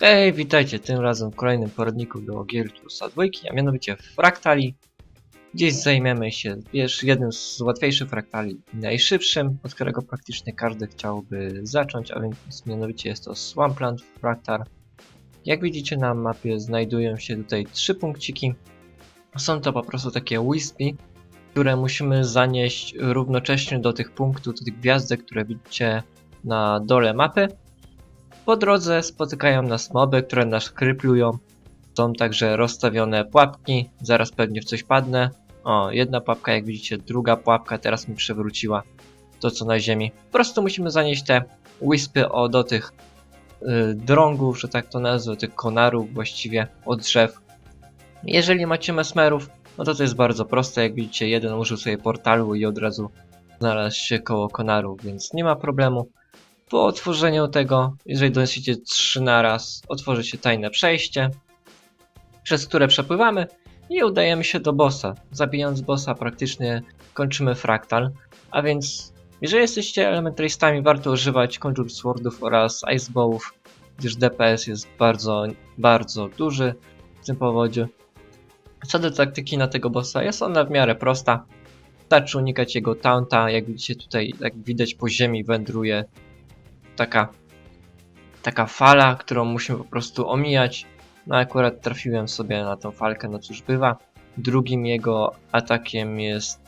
Hej, witajcie tym razem w kolejnym poradniku do gier Tusa 2, a mianowicie Fraktali. Dziś zajmiemy się wiesz, jednym z łatwiejszych fraktali, najszybszym, od którego praktycznie każdy chciałby zacząć, a więc mianowicie jest to Swampland Fraktal. Jak widzicie na mapie znajdują się tutaj trzy punkciki. Są to po prostu takie wispy, które musimy zanieść równocześnie do tych punktów, do tych gwiazdek, które widzicie na dole mapy. Po drodze spotykają nas moby, które nas kryplują. Są także rozstawione pułapki, zaraz pewnie w coś padnę. O, jedna pułapka, jak widzicie, druga pułapka teraz mi przewróciła to co na ziemi. Po prostu musimy zanieść te wispy o, do tych y, drągów, że tak to nazwę, tych konarów właściwie od drzew. Jeżeli macie mesmerów, no to to jest bardzo proste, jak widzicie, jeden użył sobie portalu i od razu znalazł się koło konarów, więc nie ma problemu. Po otworzeniu tego, jeżeli donosicie 3 na raz, otworzy się tajne przejście, przez które przepływamy i udajemy się do bossa. Zabijając bossa praktycznie kończymy fraktal, a więc jeżeli jesteście elementaristami warto używać Conjure Swordów oraz Ice Bowów, gdyż DPS jest bardzo, bardzo duży w tym powodzie. Co do taktyki na tego bossa, jest ona w miarę prosta. Wystarczy unikać jego taunta, jak widzicie tutaj, jak widać po ziemi wędruje taka, taka fala, którą musimy po prostu omijać. No akurat trafiłem sobie na tą falkę, no cóż bywa. Drugim jego atakiem jest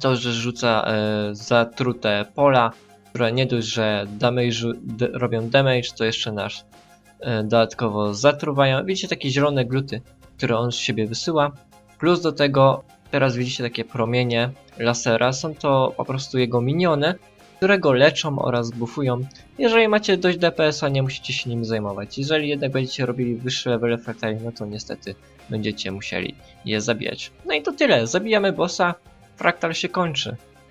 to, że rzuca e, zatrute pola, które nie dość, że damage, robią damage, to jeszcze nasz e, dodatkowo zatruwają. Widzicie takie zielone gluty, które on z siebie wysyła. Plus do tego, teraz widzicie takie promienie lasera, są to po prostu jego miniony, które go leczą oraz buffują. Jeżeli macie dość DPS-a, nie musicie się nim zajmować. Jeżeli jednak będziecie robili wyższe levele fraktali, no to niestety będziecie musieli je zabijać. No i to tyle. Zabijamy bossa, fraktal się kończy.